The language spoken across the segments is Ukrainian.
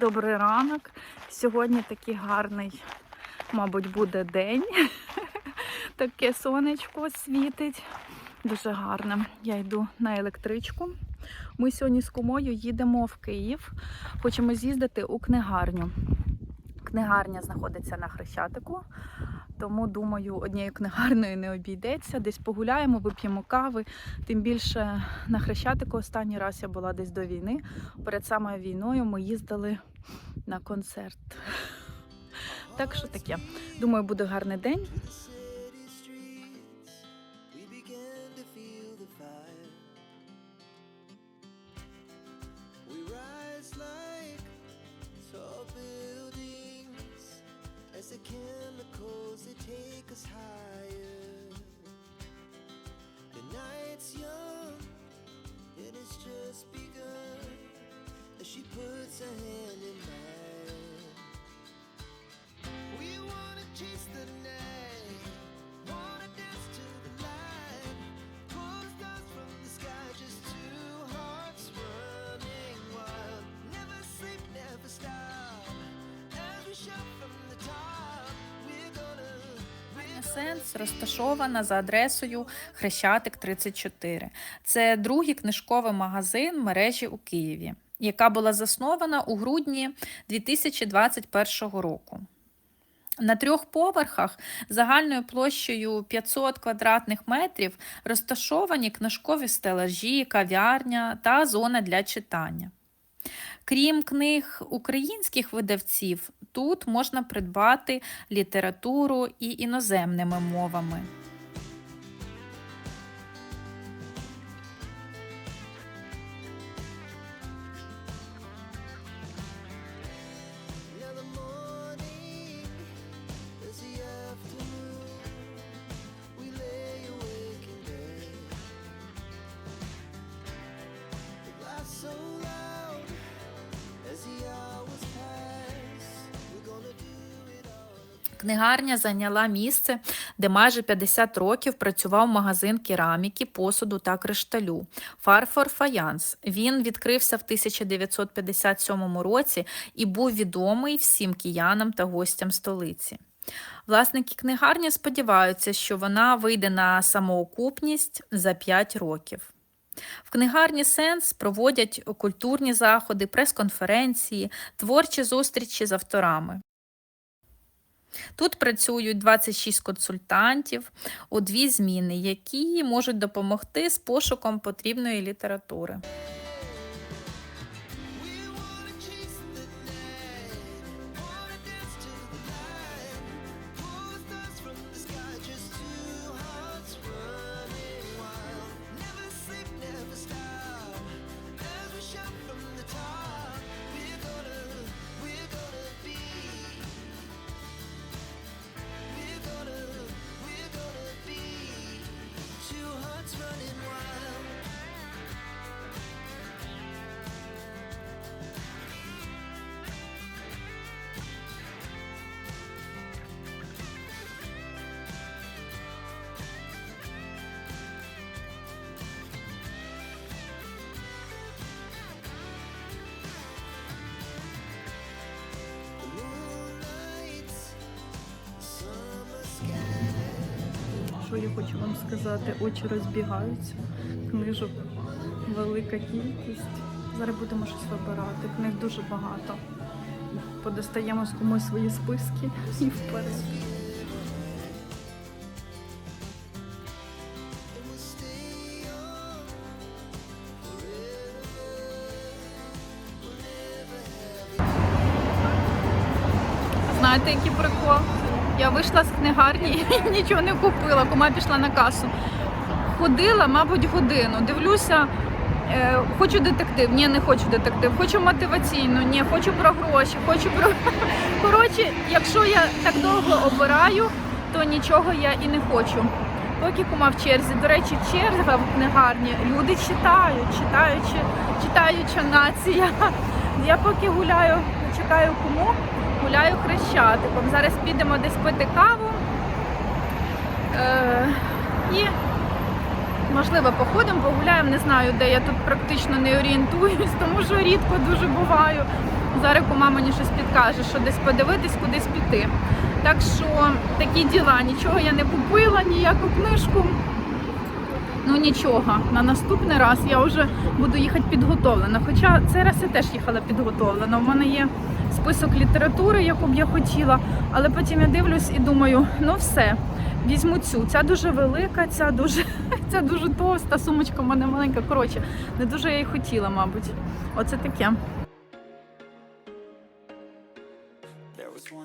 Добрий ранок. Сьогодні такий гарний, мабуть, буде день. Таке сонечко світить. Дуже гарне. Я йду на електричку. Ми сьогодні з кумою їдемо в Київ. Хочемо з'їздити у книгарню. Книгарня знаходиться на Хрещатику, тому думаю, однією книгарнею не обійдеться. Десь погуляємо, вип'ємо кави. Тим більше на Хрещатику останній раз я була десь до війни. Перед самою війною ми їздили на концерт. Так що таке. Думаю, буде гарний день. Сенс розташована за адресою Хрещатик 34. Це другий книжковий магазин мережі у Києві, яка була заснована у грудні 2021 року. На трьох поверхах загальною площею 500 квадратних метрів розташовані книжкові стелажі, кав'ярня та зона для читання. Крім книг українських видавців, тут можна придбати літературу і іноземними мовами. Книгарня зайняла місце, де майже 50 років працював магазин кераміки, посуду та кришталю Фарфор Фаянс. Він відкрився в 1957 році і був відомий всім киянам та гостям столиці. Власники книгарні сподіваються, що вона вийде на самоокупність за 5 років. В книгарні Сенс проводять культурні заходи, прес-конференції, творчі зустрічі з авторами. Тут працюють 26 консультантів у дві зміни, які можуть допомогти з пошуком потрібної літератури. Що я хочу вам сказати? Очі розбігаються, книжок велика кількість. Зараз будемо щось вибирати. Книг дуже багато. Подостаємо з комусь свої списки і вперед. Я вийшла з книгарні і нічого не купила. Кума пішла на касу. Ходила, мабуть, годину. Дивлюся, е, хочу детектив. Ні, не хочу детектив. Хочу мотиваційну, ні, хочу про гроші, хочу про. Коротше, якщо я так довго обираю, то нічого я і не хочу. Поки кума в черзі. До речі, черга в книгарні. Люди читають, читаючи, читаюча нація. Я поки гуляю, чекаю куму, гуляю хрещатиком. Зараз підемо десь пити каву. Е, і можливо походимо, погуляємо. Не знаю, де я тут практично не орієнтуюсь, тому що рідко дуже буваю. Зарику мама мені щось підкаже, що десь подивитись, кудись піти. Так що такі діла, нічого я не купила, ніяку книжку. Ну нічого, на наступний раз я вже буду їхати підготовлена. Хоча цей раз я теж їхала підготовлена. У мене є список літератури, яку б я хотіла, але потім я дивлюсь і думаю, ну все, візьму цю. Ця дуже велика, ця дуже, ця дуже товста, сумочка в мене маленька. Коротше, не дуже я її хотіла, мабуть. Оце таке.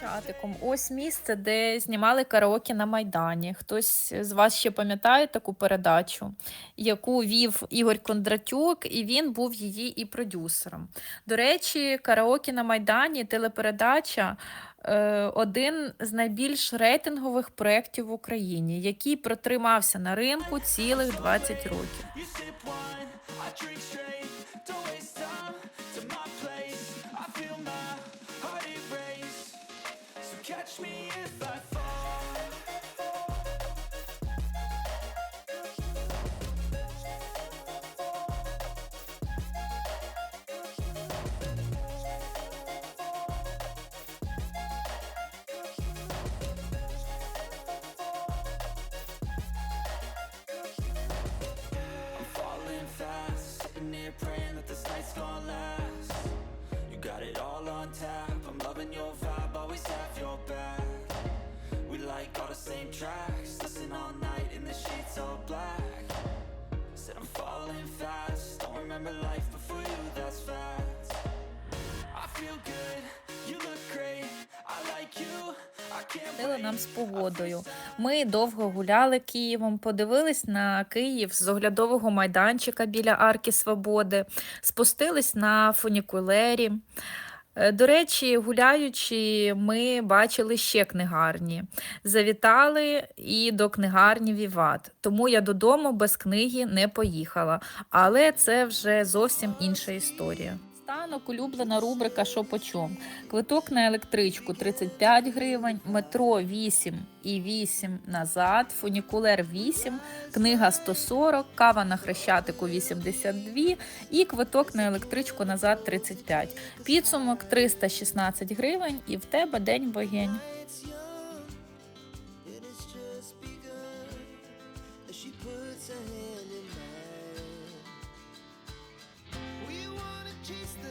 Чатиком. Ось місце, де знімали караоке на Майдані. Хтось з вас ще пам'ятає таку передачу, яку вів Ігор Кондратюк, і він був її і продюсером. До речі, караоке на Майдані телепередача. Е, Один з найбільш рейтингових проєктів в Україні, який протримався на ринку цілих 20 років. On tap, I'm loving your vibe, always have your back. We like all the same tracks, listen all night in the sheets all black. Said I'm falling fast, don't remember life before you, that's facts. I feel good, you look great, I like you, I can't wait. нам з погодою. Ми довго гуляли Києвом, подивились на Київ з оглядового майданчика біля Арки Свободи, спустились на фунікулері. Е, До речі, гуляючи, ми бачили ще книгарні. Завітали і до книгарні Віват. Тому я додому без книги не поїхала. Але це вже зовсім інша історія. Станок улюблена рубрика «Що по чому?». Квиток на електричку 35 гривень, метро 8 і 8 назад, фунікулер 8, книга 140, кава на хрещатику 82 і квиток на електричку назад 35. Підсумок 316 гривень і в тебе день wanna chase